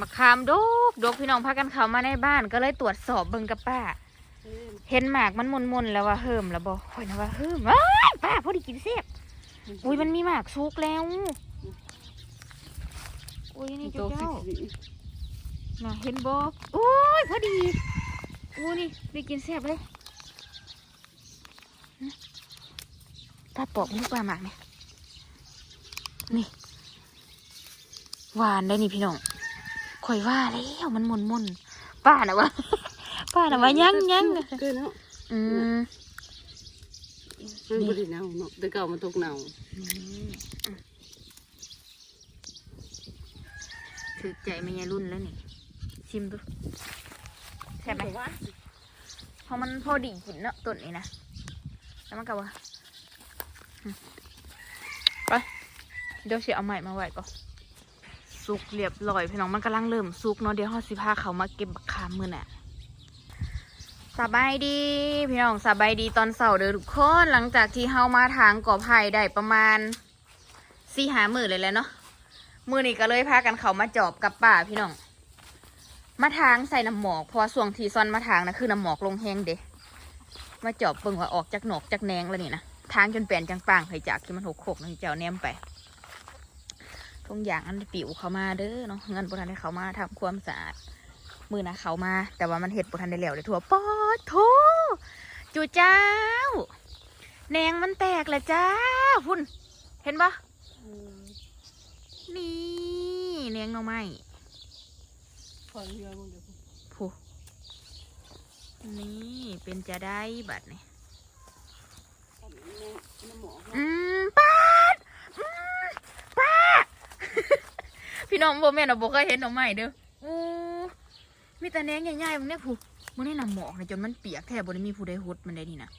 มาคามดกดกพี่น้องพากันเข้ามาในบ้าน ก็เลยตรวจสอบเบิ่งกับป้า เห็นหมากมันมนๆแล้วว่าเฮิมแล้วบ่ค่อยนะว่าเฮิมอ้ายป้าพอดีกินเสียบอุ้ยมันมีหมากสุกแล้วอุ้ยนี่โตเจ้าสิเจ้าสิน่ะเห็นบ่อุ้ยพอดีอุ้ยนี่ได้กินเสียบเลยนะป้าปอกลูกปลาหมากเนี่ยนี่หวานได้นี่พี่น้อง ข่อยว่าแล้วมันมนๆป้าน่ะว่าป้าน่ะว่ายังยังเกินเนาะอืมมันบ่ได้เน่าเนาะแต่เก่ามันตกเน่าถือใจไม่ยายรุ่นแล้วนี่ชิมดูแซ่บไหมว่าเพราะมันพอดีกินเนาะต้นนี้นะแล้วมันก็ว่าอืมไปเดี๋ยวเสียเอาใหม่มาไว้ก่อน สุกเรียบร้อยพี่น้องมันกำลังเริ่มสุกเนาะเดี๋ยวห่อสิพาเขามาเก็บบักขามมือน่ะสบายดี พี่น้องสบายดีตอนเสาร์เด้อทุกคนหลังจากที่เฮามาทางก่อไผ่ได้ประมาณสี่หามือเลยแหล้วเนาะมือนี้ก็เลยพากันเขามาจอบกับป่าพี่น้อง มาทางใส่น้ำหมอกเพราะว่าส่วงที่ซอนมาทางนะคือน้ำหมอกลงแห้งเด้มาจอบเบิ่งว่าออกจากหนอกจากแนงแล้วนี่นะทางจนแปลนจังปางให้จากที่มันหกโขกนั่นเจ้าแนมไป ทุงอย่างอันปิวเขามาเด้อเนาะเงินบุทันได้เขามาทำความสะอาดมือนะเขามา แต่ว่ามันเห็ดบุทันได้แล้วเลยทั่วปอดโถจูเจ้าแหนงมันแตกแล้วจ้าพุ่นเห็นปะนี่เลี้ยงหน่อไม้อเรือมึงเดียวผู้นี่เป็นจะได้บัดนี่น้ำหมอก อืมป้าดอืมป้า พี่ น้องบ่แม่นเราบ่เคยเห็นหน่อไม้เด้อโอ้มีแต่แหนงใหญ่ๆมันเนี่ยผู้มันนี่นำหมอกนะจนมันเปียกแทบบ่ได้มีผู้ใดฮดมันได้นี่นะ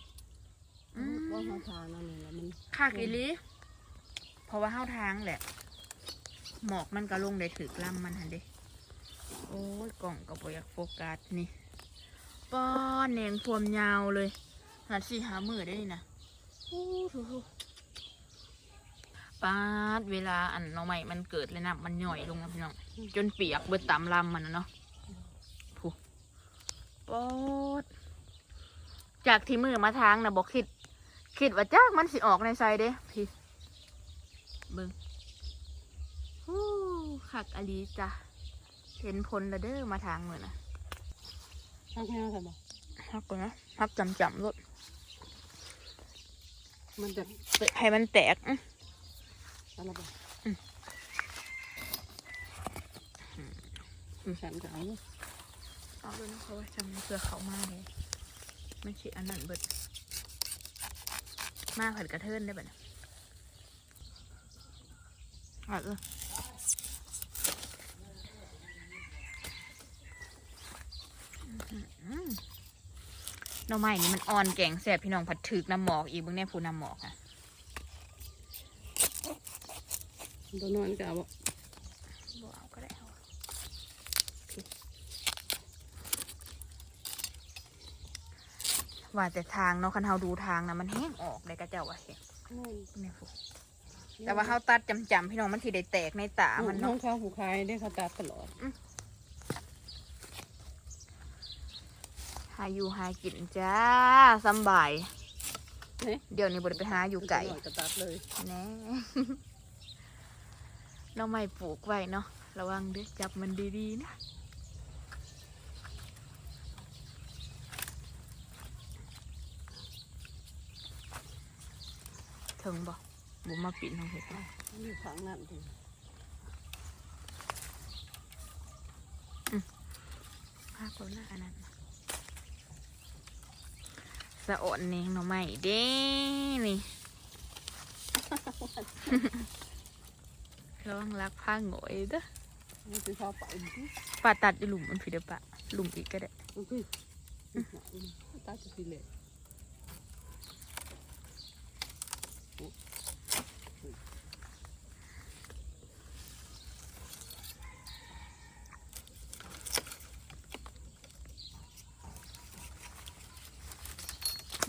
อืมว่าหาทางนั่นนี่แหละมันคากอีหลีเพราะว่าเฮาทางแหละ หมอกมันก็ลงได้ถึกลำมันหันเด้โอ้ยกล่องก็บ่อยากโฟกัสนี่ป้อนแหนงพวมยาวเลยหัดสี่หามือได้นี่นะโอ้ถูถู ป้าดเวลาอันหน้องใหม่มันเกิดเลยนะมันหน่อยลงนะพี่น้องจนเปียกเบิดตามลำมันนะเนาะผู้ปอดจากที่มือมาทางนะบอกคิด คิดว่าจ้ากมันสิออกในไซเด้พี่เบิ่งฮู้คักอลีจ้ะเห็นผลและเด้อมาทางมือนะทางแค่นั้นบ่ฮักก่อนนะฮักจำจำรถมันจะเตะให้มันแตก อื้ออะไรบ่อืมอืมฉันก็เอาเนี่ยเอาเลยนะเพราะว่าจำเสื้อเขามาเลยไม่ใช่อันนั้นเบิด มาผัดกระเทินได้แบบนี้เอาเลยอื้อหือหน่อไม้นี่มันอ่อนแกงแสบพี่น้องผัดถึกน้ำหมอกอีกเบางแน่ผู้น้ำหมอกอะ ตัวนอนก็เอาบ่บ่เอาก็ได้เอาผิดว่าแต่ทางเนาะคันเฮาดูทางนะมันแห้งออกเลยกระเจ้าว่าเสียเนี่ยฟูแต่ว่าเฮาตัดจำๆพี่น้องมันทีได้แตกในตา มัมันนน้อเนาะงข้าวผู้ขายได้เขาตัดตลอดหาอยู่หากินจ้าสำบายเนี่ยเดี๋ยวนี้บ่ได้ไปหาอยู่ไก่ตลอดก็ตัดเลยแน่ เราไม่ปลูกไว้เนาะระวังเด้อจับมันดีๆนะถึงบ่บุมาปิดทางเห็ดไว้นี่ขังนั่นทีภาพคนละอันนั้นน่ะสะอ่อนเนงหน่อไม้เด้นี่ ระวังรักผ้าโง่อยเด้อนี่คือข้าวไปที่ป่าตัดอีหลุมมันผิดเด้อปะหลุมอีกก็ได้มันคือตัดจะสิเลย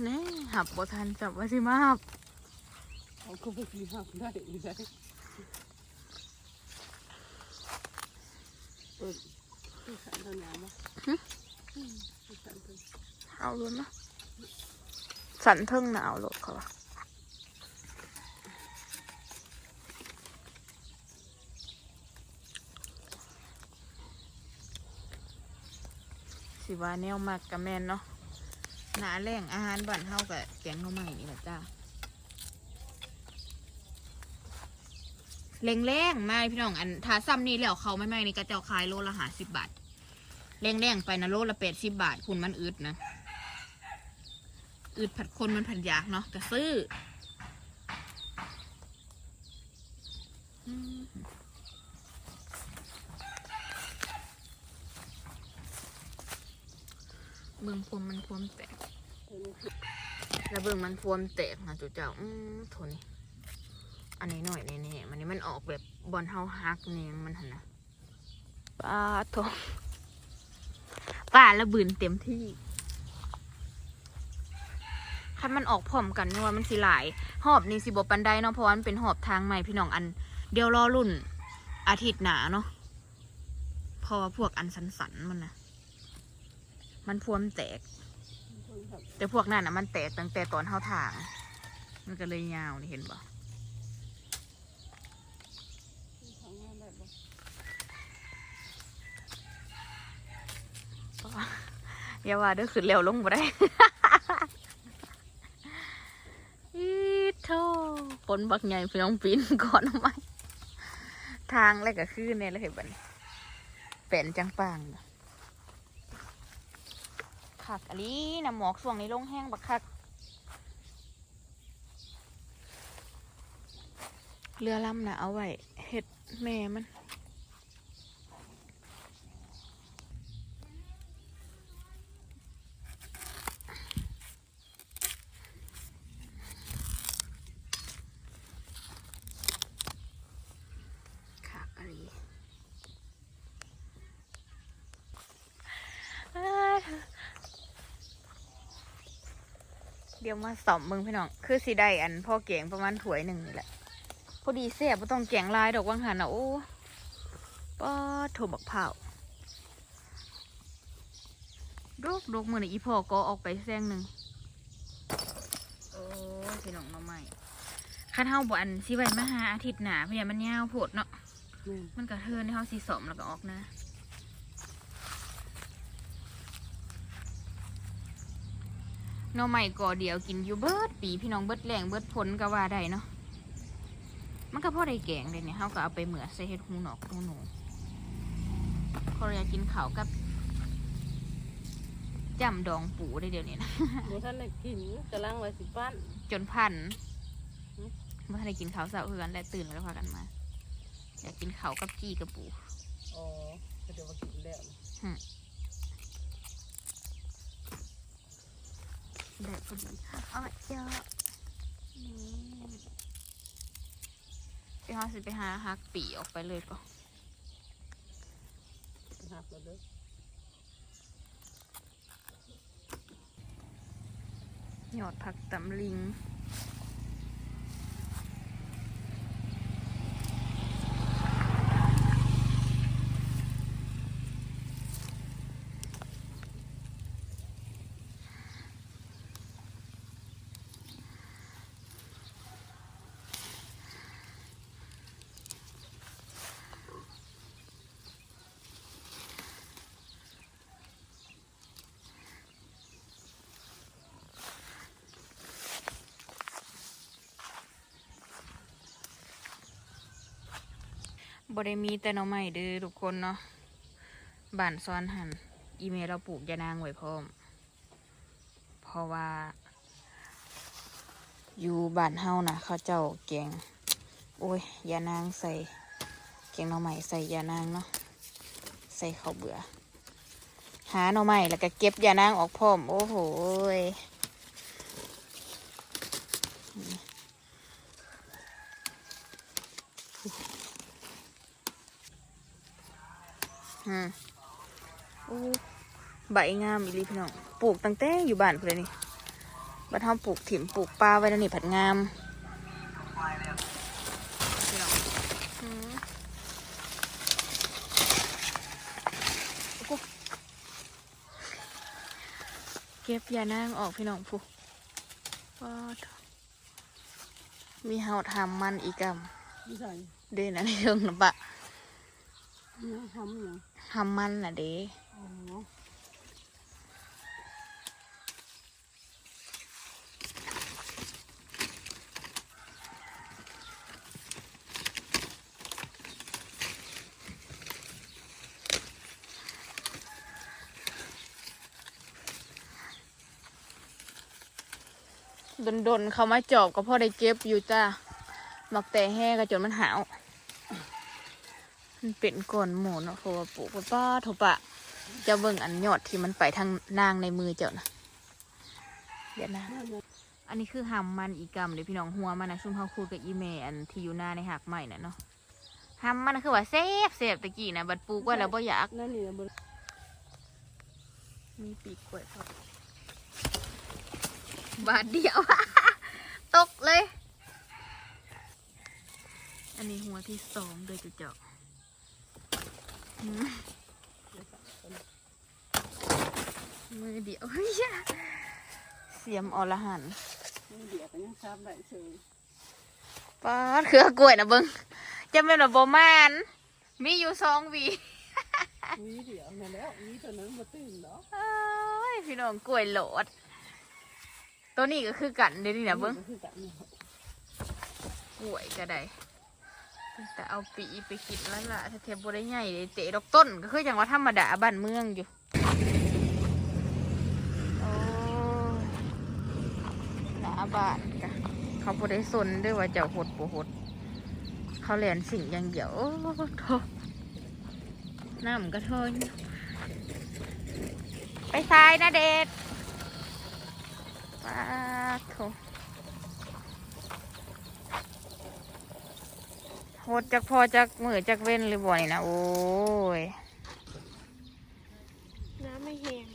แน่หับบ่ทันจับว่าสิมาหับเขาก็ไปกินข้าวได้อีกได้เออ ต้นต้นขันต้นหนาวมั้ย หึ อืมต้นขันต้น เอาเลยนะสันเทิงหนาวโลดเขาว่าสิว่าแนวมากกับแมนเนาะหนาแรงอาหารบ้านเฮากับแกงข้าใหม่นี่แหละจ้าแรงๆมาพี่น้องอันถ้าซ้ำนี่แล้วเขาไม่ไม่นี่ก็จะเอาขายโลละหาสิบบาทแรงๆไปนะโลละแปดสิบบาท คุณมันอึดนะ อึดผัดคนมันผัดยากเนาะก็ซื้ออืมเบิ่งพวมมันพวมแตกต้นนี้คือแล้วเบิ่งมันพวมแตกนะจุเจ้า อืมโทนี่ อันนี้หน่อยนี่นี่มันนี่มันออกแบบบอลเฮาฮักนี่มันหันนะป้าโทป้าระบืนเต็มที่ คันมันออกพร้อมกันนี่ว่ามันสิหลาย หอบนี่สิบปันไดเนาะเพราะว่ามันเป็นหอบทางใหม่พี่น้องอัน เดียวรอรุ่น อาทิตย์หนาเนาะเพราะว่าพวกอันสันๆมันนะมันพวมแตก แต่พวกนั้นนะมันแตกตั้งแต่ตอนเท้าทาง มันก็เลยยาวนี่เห็นปะทำงานได้บ่อย่าว่าเด้อขึ้นเร็วลงบ่ได้ อีโท คนบักใหญ่พี่น้องปีนก่อนไหมทางแล้วก็คือเนี่ยเล้วเห็นบันเป็นจังปังน่ะคักอันนี้นะหมอกส่วงในี้ลงแห้งบักคักเรือลำนะเอาไว้เห็ดแม่มัน ค่ะอะไรเอ้ยเดี๋ยวมาสอบมึงพี่น้อง คือสีได้อันพ่อเก่งประมาณถ้วยหนึ่งนี่แหละ พอดีเสียบ่ต้องแกงลายดอกว่างหันอะโอ้ป้าโถบักเผาดกดกมือนี่อีพ่อก็ออกไปแซงหนึ่งโอ้ยพี่น้องน้องใหม่คันเฮาบ่อันสิไว้มาหาอาทิตย์หน้าเพราะว่ามันยาวโพดเนาะแม่นมันกระเทินในเฮาสีสอมแล้วก็ออกนะ น้องใหม่ก่อเดียวกินอยู่เบิดปีพี่น้องเบิดแรงเบิดผลก็ว่าได้เนาะมันก็พอได้แกงเลยเนี่ยเฮาก็เอาไปเหมือใส่เห็ดหูหนอกหูหนูขออยากกินข้าวกับจำดองปูได้เดี๋ยวนี้นะบ่ทันได้กินกำลังไว้สิปั้นจนพันอืมเมื่อได้กินข้าวเสาร์เฮือนและตื่นแล้วก็พากันมา อยากกินข้าวกับจี้กับปูอ๋อก็เดี๋ยวมากินแล้ว แดดพอดีเอาเยอนี่เอาสิไปหาฮักปีออกไปเลยป่ะหักแล้วเด้อหยอดผักตำลิง บได้มีแต่หน้องใหม่เด้อทุกคนเนาะบ้านซ้อนหัน อีเมลเราปลูกยานางไว้พร้อม เพราะว่า อยู่บ้านเฮานะเขาเจ้าแกงโอ้ยยานางใส่แกงหน่อไม้ใส่ยานางเนาะใส่ข้าวเบื่อ หาหน่อไม้แล้วก็เก็บยานางออกพร้อม โอ้โห ฮะใบงามอีลีพี่น้อง ปลูกตั้งแต่อยู่บ้านเพื่อนนี่บัดเฮาปลูกถิ่มปลูกปลาไว้แล้วนี่ผัดงามเก็บยานางออกพี่น้องผู้มีเฮาทำมันอีกกำเดินอะไรเรื่องนะปะ ทำอย่างทำมันน่ะเด้ดนๆเขามาจอบก็พอได้เก็บอยู่จ้าหมักแต่แห้ก็จนมันหาว มันเป็นก้อนหมูเนาะเพราะว่าปลูกไว้ป้าโถปะจะเบิ่งอันยอดที่มันไปทางนางในมือเจ้านะเดี๋ยวนะนั่นเลยอันนี้คือหำมันอีกำเดี๋ยวพี่น้องหัวมันนะซุ่มเขาคูดกับอีเมอันที่อยู่หน้าในหักใหม่น่ะเนาะหำมันน่ะคือว่าเซฟเซฟตะกี้นะบัดปลูกไว้แล้วบ่อยากนั่นนี่นะบนมีปีกกล้วยทอดบาทเดียวตกเลย อันนี้หัวที่สองโดยจุเจาะอื มมือเดียวเฮ้ยเสียมอรหันต์นี่เดียวกันยังซับได้เฉยป้าดเครือกล้วยนะเบิงจะเป็นแบบโบมานมีอยู่สองหวีวีเดียวนั่นแล้ววีตัวนั้นมาตื่นเนาะเอ้ยพี่น้องกล้วยโหลด ตัวนี้ก็คือกันเดี๋ยวนี้นะเบิ้งคือกันเนี่ยกล้วยก็ได้ แต่เอาปีไปกินแล้วล่ะถ้าเทียบได้ใหญ่เลยเตะดอกต้นก็คืออย่างว่าธรรมดาบ้านเมืองอยู่โอ้หนาบ้านกะเขาบได้สนด้วยว่าเจ้าหดบ่หด เขาเรียนสิ่งอย่างเดียวโอ้โถน้ำกระทนไปซ้ายนะเดชป้าโถ หดจากพอจากมือจากเว้นหรือบ่นี่นะโอ้ย น้ำไม่แห้ง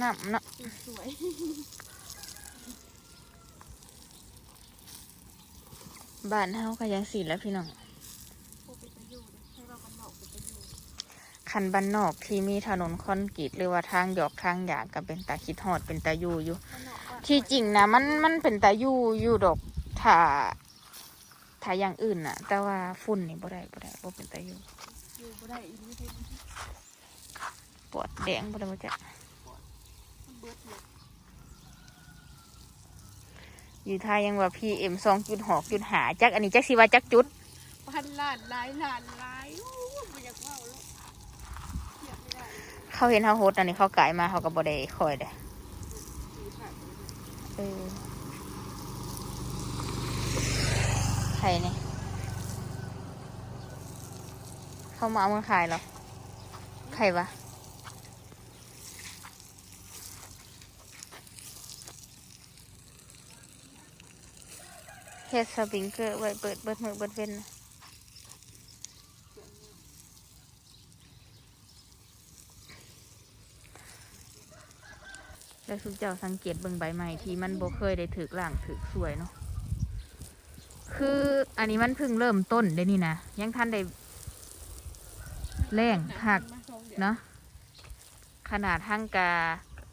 น้ำเนาะสวยบ้านเฮาก็ยังสีแล้วพี่น้องโอเป็นประโยชน์ให้เรากันหนอกเป็นประโยชน์คันบ้านนอกที่มีถนนคอนกรีตหรือว่าทางหยอกทางหยางก็เป็นตาคิดฮอดเป็นตาอยู่อยู่มันหนอกว่าที่จริงนะมันมันเป็นตาอยู่อยู่ดอกถ้า ถ้าอย่างอื่นน่ะ แต่ว่าฝุ่นนี่บ่ได้บ่ได้บ่เป็นตาอยู่อยู่บ่ได้อีกนิดเดียวปวดแดงบ่ได้บ่จ้ะมันเบิดเลยอยู่ไทยยังว่า PM 2จุดหกจุดหาจักอันนี้จักสิว่าจักจุดพันล้านหลายล้านหลายอู้ไม่อยากเล่าแล้วเทียบไม่ได้เขาเห็นเฮาโฮดอันนี้เขากายมาเขาก็บ่ได้คอยเด้มีผ่านไปเลยเออใครเนี่ยเขามาเอามาขายหรอ ใครวะ เฮ็ดสปริงเกอร์ไว้เปิดเบิดมือเบิดเว้นนะแล้วทุกเจ้าสังเกตเบิ่งใบใหม่ที่มันบ่เคยได้ถือล่างถือสวยเนาะ คืออันนี้มันเพิ่งเริ่มต้นเด้นี่นะยังทันได้แรงหักเนาะขนาดทั้งกา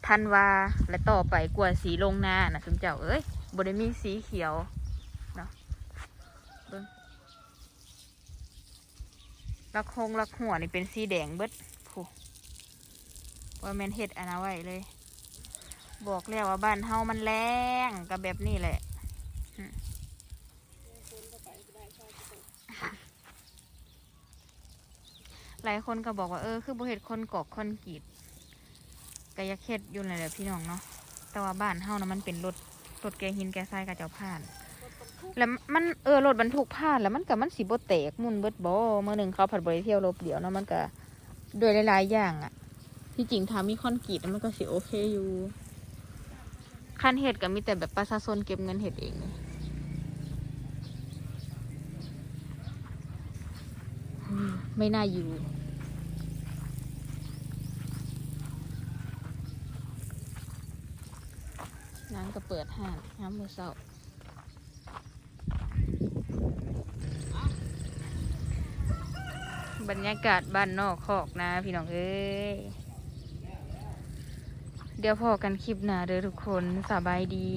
ทันวาและต่อไปกว่าสีลงหน้านะสุมเจ้าเอ้ยบได้มีสีเขียวเนาะเบิ้งลักคงลักหัวนี่เป็นสีแดงเบิดผู้ว่าแมนเฮ็ดอนนาไว้เลย บอกแล้วว่าบ้านเฮามันแรงกับแบบนี้แหละ ห ลายคนก็บอกว่าเออคือบ่เฮ็ดคนกอกคอนกรีตก็อยักเฮ็ดอยู่นั่นแหละพี่น้องเนาะแต่ว่าบ้านเฮานะมันเป็นรถรถแกหินแกทรายกระเจ้าผ่าน แล้วมันเออรถบรรทุกผ่านแล้วมันก็มันสิบ่แตกมุนเบิดบ่เมื่อหนึ่งเขาผัดบริเที่ยวรบเดียวเนาะมันก็ด้วยหลายๆอย่างอะที่จริงถามีคอนกรีตมันก็สิโอเคอยู่คันเฮ็ดก็มีแต่แบบประชาชนเก็บเงินเฮ็ดเองไม่น่าอยู่ น้ำก็ เปิดห้างน้ำมือเศร้าบรรยากาศบ้านนอกคอกนะพี่น้องเอ้ย เดี๋ยวพอกันคลิปหน้าเด้อทุกคนสบายดี